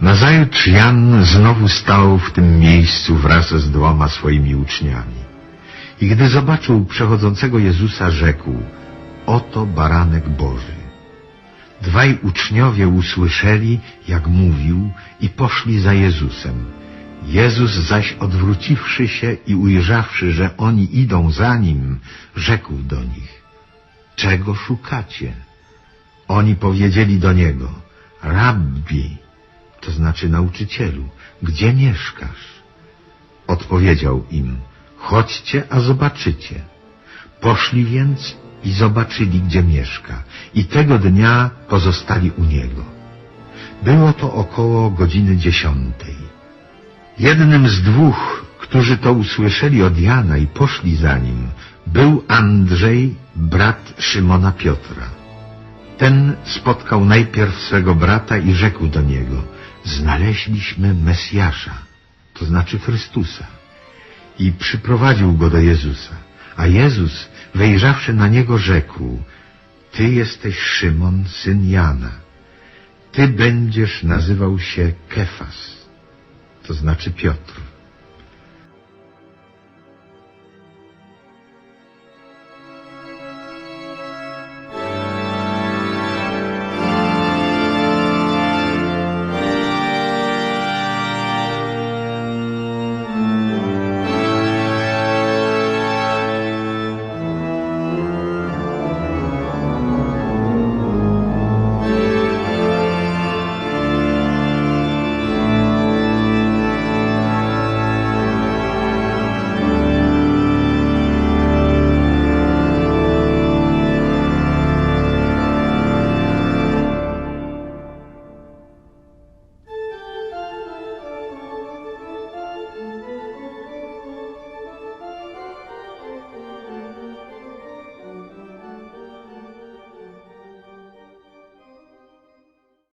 Nazajutrz Jan znowu stał w tym miejscu wraz z dwoma swoimi uczniami. I gdy zobaczył przechodzącego Jezusa, rzekł, oto baranek Boży. Dwaj uczniowie usłyszeli, jak mówił, i poszli za Jezusem. Jezus zaś odwróciwszy się i ujrzawszy, że oni idą za Nim, rzekł do nich, czego szukacie? Oni powiedzieli do Niego, Rabbi, to znaczy nauczycielu, gdzie mieszkasz? Odpowiedział im, chodźcie, a zobaczycie. Poszli więc i zobaczyli, gdzie mieszka, i tego dnia pozostali u niego. Było to około godziny dziesiątej. Jednym z dwóch, którzy to usłyszeli od Jana i poszli za nim, był Andrzej, brat Szymona Piotra. Ten spotkał najpierw swego brata i rzekł do niego, znaleźliśmy Mesjasza, to znaczy Chrystusa. I przyprowadził go do Jezusa. A Jezus, wejrzawszy na niego, rzekł, Ty jesteś Szymon, syn Jana. Ty będziesz nazywał się Kefas, to znaczy Piotr.